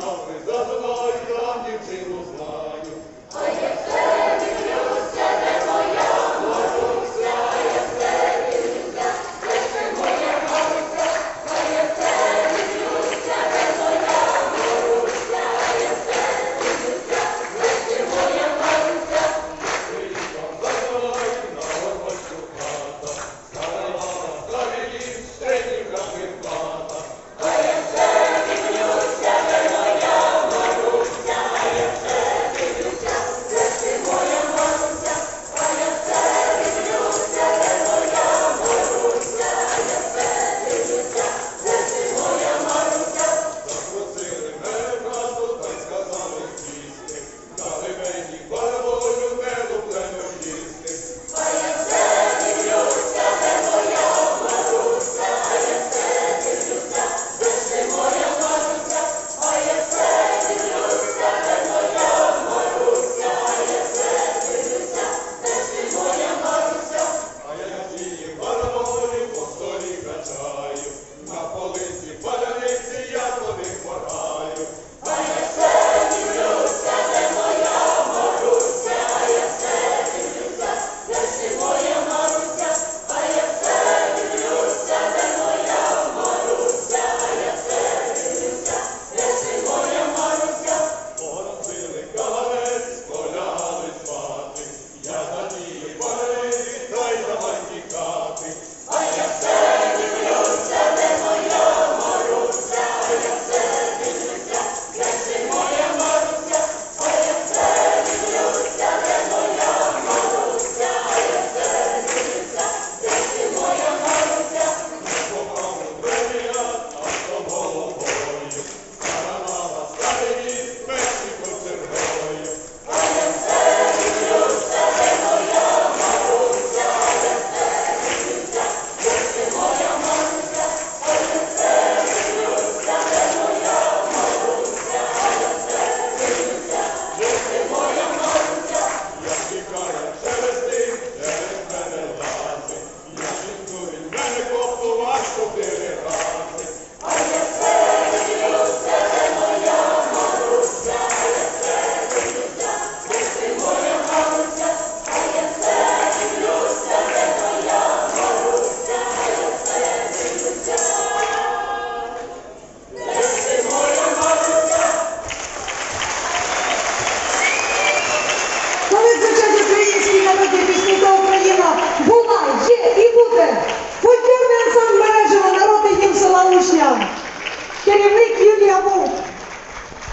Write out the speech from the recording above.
now is the light commuting Україна була, є і буде.